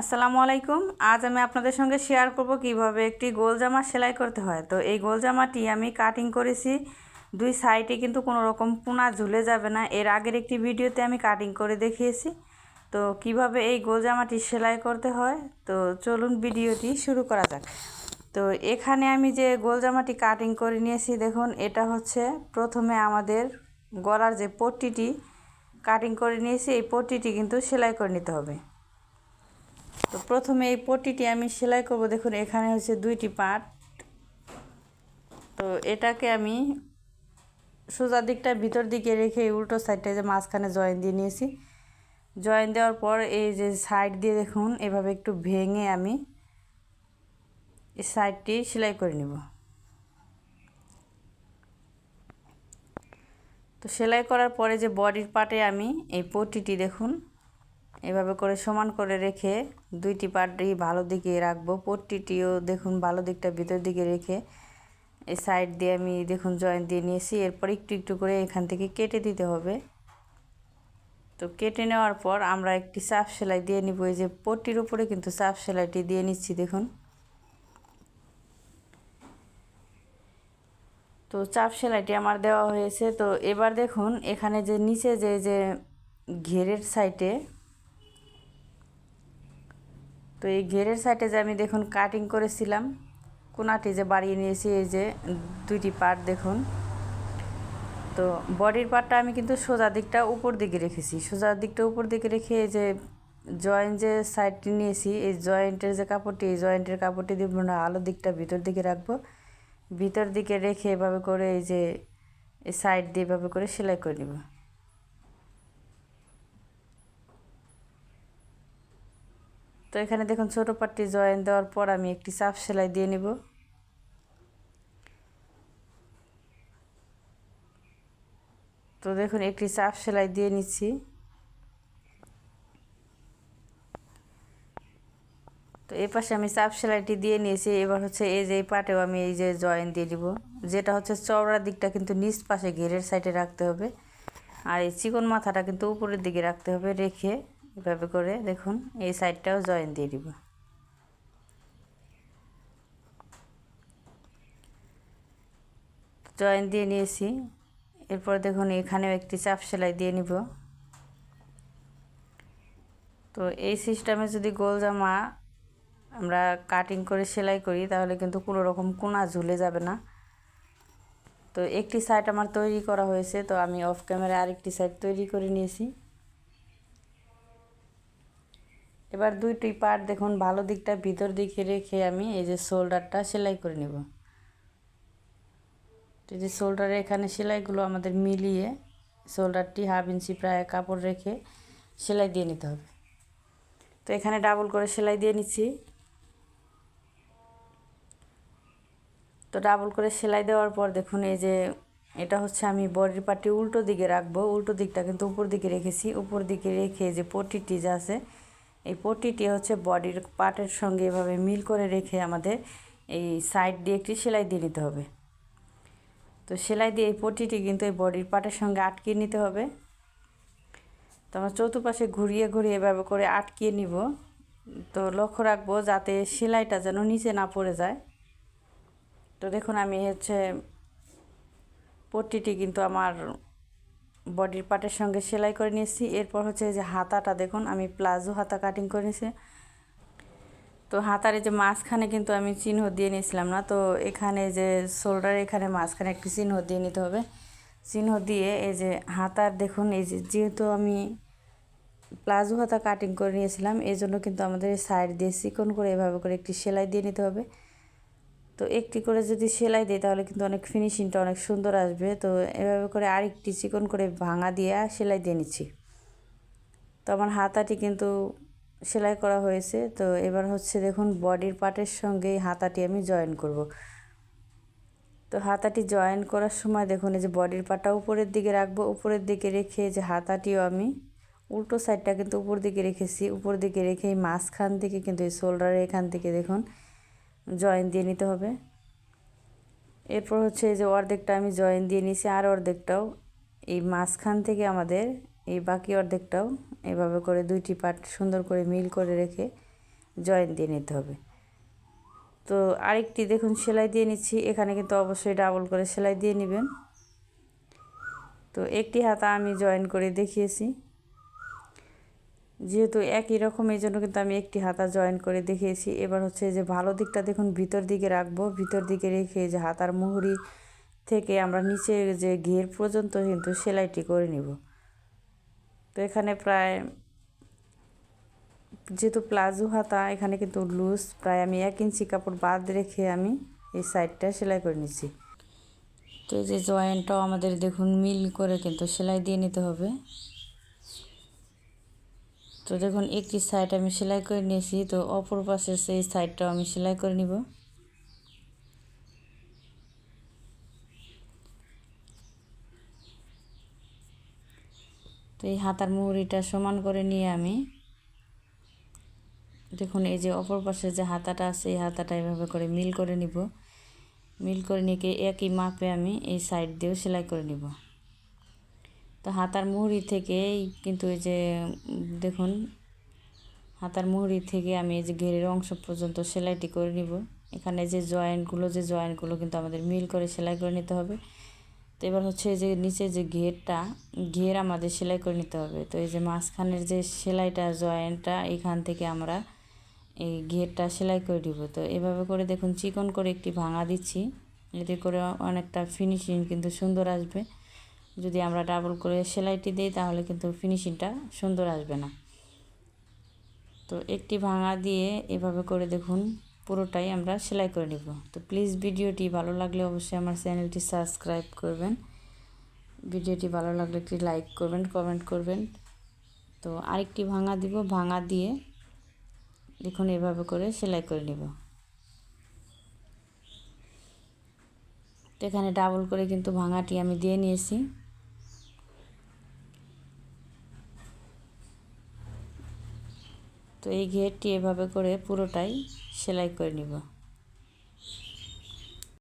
আসসালামু আলাইকুম। আজ আমি আপনাদের সঙ্গে শেয়ার করব কীভাবে একটি গোল জামা সেলাই করতে হয়। তো এই গোল জামাটি আমি কাটিং করেছি। দুই সাইডে কিন্তু কোনো রকম পুনা ঝুলে যাবে না। এর আগের একটি ভিডিওতে আমি কাটিং করে দেখিয়েছি। তো কীভাবে এই গোল জামাটি সেলাই করতে হয়? তো চলুন ভিডিওটি শুরু করা যাক। তো এখানে আমি যে গোল জামাটি কাটিং করে নিয়েছি, দেখুন, এটা হচ্ছে প্রথমে আমাদের গলার যে পট্টিটি কাটিং করে নিয়েছি। এই পট্টিটি কিন্তু সেলাই করে নিতে হবে। তো প্রথমে এই পট্টিটি আমি সেলাই করব। দেখুন, এখানে হচ্ছে দুইটি পার্ট তো এটাকে আমি সোজা দিকটা ভিতর দিকে রেখে উল্টো সাইডটা যে মাঝখানে জয়েন দিয়ে নিয়েছি। জয়েন দেওয়ার পর এই যে সাইড দিয়ে দেখুন, এভাবে একটু ভেঙে আমি এই সাইডটি সেলাই করে নিব। তো সেলাই করার পরে যে বডির পার্টে আমি এই পট্টিটি দেখুন এভাবে করে সমান করে রেখে দুইটি পার্টই ভালো দিকে রাখব। পট্টিটিও দেখুন ভালো দিকটা ভিতর দিকে রেখে এই সাইড দিয়ে আমি দেখুন জয়েন্ট দিয়ে নিয়েছি। এরপর একটু একটু করে এখান থেকে কেটে দিতে হবে। তো কেটে নেওয়ার পর আমরা একটি চাপ সেলাই দিয়ে নিব। এই যে পট্টির উপরে কিন্তু চাপ সেলাইটি দিয়ে নিচ্ছি, দেখুন। তো চাপ সেলাইটি আমার দেওয়া হয়েছে। তো এবার দেখুন এখানে যে নিচে যে যে ঘেরের সাইডে তো এই ঘেরের সাইডে যে আমি দেখুন কাটিং করেছিলাম, কোনাটি যে বাড়িয়ে নিয়েছি, এই যে দুইটি পার্ট দেখুন। তো বডির পার্টটা আমি কিন্তু সোজা দিকটা উপর দিকে রেখেছি। সোজা দিকটা উপর দিকে রেখে এই যে জয়েন্ট যে সাইডটি নিয়েছি, এই জয়েন্টের যে কাপড়টি, এই জয়েন্টের কাপড়টি দিয়ে না আলো দিকটা ভিতর দিকে রাখব। ভিতর দিকে রেখে এভাবে করে এই যে এই সাইড দিয়ে এভাবে করে সেলাই করে নেব। তো এখানে দেখুন ছোটো পাট্টি জয়েন দেওয়ার পর আমি একটি চাপ সেলাই দিয়ে নিব। তো দেখুন একটি চাপ সেলাই দিয়ে নিচ্ছি। তো এই পাশে আমি চাপ সেলাইটি দিয়ে নিয়েছি। এবার হচ্ছে এই যে এই পাটেও আমি এই যে জয়েন দিয়ে দিব যেটা হচ্ছে চওড়ার দিকটা কিন্তু নিচ পাশে ঘেরের সাইডে রাখতে হবে। আর এই চিকন মাথাটা কিন্তু উপরের দিকে রাখতে হবে রেখে। এভাবে করে দেখুন, এই সাইডটাও জয়েন দিয়ে দিব। জয়েন দিয়ে নিয়েছি। এরপর দেখুন, এখানেও একটি চাপ সেলাই দিয়ে নিব। তো এই সিস্টেমে যদি গোল জামা আমরা কাটিং করে সেলাই করি, তাহলে কিন্তু কোনো রকম কোনা ঝুলে যাবে না। তো একটি সাইড আমার তৈরি করা হয়েছে, তো আমি অফ ক্যামেরা আরেকটি সাইড তৈরি করে নিয়েছি। এবার দুইটি পার্ট দেখুন, ভালো দিকটা ভিতর দিকে রেখে আমি এই যে শোল্ডারটা সেলাই করে নেব। এই যে শোল্ডারে এখানে সেলাইগুলো আমাদের মিলিয়ে শোল্ডারটি হাফ ইঞ্চি প্রায় কাপড় রেখে সেলাই দিয়ে নিতে হবে। তো এখানে ডাবল করে সেলাই দিয়ে নিচ্ছি। তো ডাবল করে সেলাই দেওয়ার পর দেখুন, এই যে এটা হচ্ছে আমি বডির পার্টি উল্টো দিকে রাখব। উল্টো দিকটা কিন্তু উপর দিকে রেখেছি। উপর দিকে রেখে যে পটিটি যা আছে এই পটিটি হচ্ছে বডির পার্টের সঙ্গে এভাবে মিল করে রেখে আমাদের এই সাইড দিয়ে একটি সেলাই দিয়ে নিতে হবে। তো সেলাই দিয়ে এই পটিটি কিন্তু এই বডির পার্টের সঙ্গে আটকিয়ে নিতে হবে। তো আমরা চতুর্পাশে ঘুরিয়ে ঘুরিয়ে এভাবে করে আটকিয়ে নিব। তো লক্ষ্য রাখব যাতে সেলাইটা যেন নিচে না পড়ে যায়। তো দেখুন আমি হচ্ছে পট্টিটি কিন্তু আমার বডির পার্টের সঙ্গে সেলাই করে নিয়েছি। এরপর হচ্ছে যে হাতাটা দেখুন, আমি প্লাজো হাতা কাটিং করে নিয়েছি। তো হাতার যে মাঝখানে কিন্তু আমি চিহ্ন দিয়ে নিয়েছিলাম না, তো এখানে যে শোল্ডার এখানে মাঝখানে একটি চিহ্ন দিয়ে নিতে হবে। চিহ্ন দিয়ে এই যে হাতার দেখুন, এই যে যেহেতু আমি প্লাজো হাতা কাটিং করে নিয়েছিলাম এই জন্য কিন্তু আমাদের সাইড দিয়ে চিকন করে এভাবে করে একটি সেলাই দিয়ে নিতে হবে। তো একটি করে যদি সেলাই দিই, তাহলে কিন্তু অনেক ফিনিশিংটা অনেক সুন্দর আসবে। তো এভাবে করে আরেকটি চিকন করে ভাঙা দিয়ে সেলাই দিয়ে নিচ্ছি। তো আমার হাতাটি কিন্তু সেলাই করা হয়েছে। তো এবার হচ্ছে দেখুন, বডির পার্টের সঙ্গে হাতাটি আমি জয়েন করব। তো হাতাটি জয়েন করার সময় দেখুন, এই যে বডির পাটা উপরের দিকে রাখব। উপরের দিকে রেখে যে হাতাটিও আমি উল্টো সাইডটা কিন্তু উপর দিকে রেখেছি। উপর দিকে রেখে এই মাঝখান থেকে কিন্তু এই শোল্ডারের এখান থেকে দেখুন জয়েন দিয়ে নিতে হবে। এরপর হচ্ছে যে অর্ধেকটা আমি জয়েন দিয়ে নিয়েছি আর অর্ধেকটাও এই মাঝখান থেকে আমাদের এই বাকি অর্ধেকটাও এভাবে করে দুইটি পার্ট সুন্দর করে মিল করে রেখে জয়েন দিয়ে নিতে হবে। তো আরেকটি দেখুন, সেলাই দিয়ে নিচ্ছি। এখানে কিন্তু অবশ্যই ডাবল করে সেলাই দিয়ে নেবেন। তো একটি হাতা আমি জয়েন করে দেখিয়েছি। যেহেতু একই রকম, এই জন্য কিন্তু আমি একটি হাতা জয়েন করে দেখিয়েছি। এবার হচ্ছে যে ভালো দিকটা দেখুন, ভিতর দিকে রাখব। ভিতর দিকে রেখে যে হাতার মুহুরি থেকে আমরা নিচে যে ঘের পর্যন্ত কিন্তু সেলাইটি করে নিব। তো এখানে প্রায় যেহেতু প্লাজো হাতা, এখানে কিন্তু লুজ প্রায় আমি এক ইঞ্চি কাপড় বাদ রেখে আমি এই সাইডটা সেলাই করে নিচ্ছি। তো এই যে জয়েন্টটাও আমাদের দেখুন মিল করে কিন্তু সেলাই দিয়ে নিতে হবে। তো দেখুন, একটি সাইড আমি সেলাই করে নিয়েছি, তো অপর পাশের সেই সাইডটাও আমি সেলাই করে নিব। তো এই হাতার মুহুরিটা সমান করে নিয়ে আমি, দেখুন, এই যে অপর পাশে যে হাতাটা আছে, এই হাতাটা এভাবে করে মিল করে নিব। মিল করে নিয়ে একই মাপে আমি এই সাইড দিয়েও সেলাই করে নিব। তো হাতার মুহুরি থেকে কিন্তু এই যে, দেখুন, হাতার মুহুরি থেকে আমি এই যে ঘেরের অংশ পর্যন্ত সেলাইটি করে নিব। এখানে যে জয়েন্টগুলো যে জয়েন্টগুলো কিন্তু আমাদের মিল করে সেলাই করে নিতে হবে। তো এবার হচ্ছে যে নিচে যে ঘেরটা, ঘের আমাদের সেলাই করে নিতে হবে। তো এই যে মাঝখানের যে সেলাইটা, জয়েন্টটা, এখান থেকে আমরা এই ঘেরটা সেলাই করে দিব তো এভাবে করে দেখুন, চিকন করে একটি ভাঙা দিচ্ছি। এতে করে অনেকটা ফিনিশিং কিন্তু সুন্দর আসবে। যদি আমরা ডাবল করে সেলাইটি দিই, তাহলে কিন্তু ফিনিশিংটা সুন্দর আসবে না। তো একটি ভাঙা দিয়ে এভাবে করে দেখুন, পুরোটাই আমরা সেলাই করে নিব। তো প্লিজ ভিডিওটি ভালো লাগলে অবশ্যই আমার চ্যানেলটি সাবস্ক্রাইব করবেন। ভিডিওটি ভালো লাগলে একটি লাইক করবেন কমেন্ট করবেন। তো আরেকটি ভাঙা দিব, ভাঙা দিয়ে দেখুন এভাবে করে সেলাই করে নিব। তো এখানে ডাবল করে কিন্তু ভাঙাটি আমি দিয়ে নিয়েছি। তো এই ঘেরটি এভাবে করে পুরোটাই সেলাই করে নিব।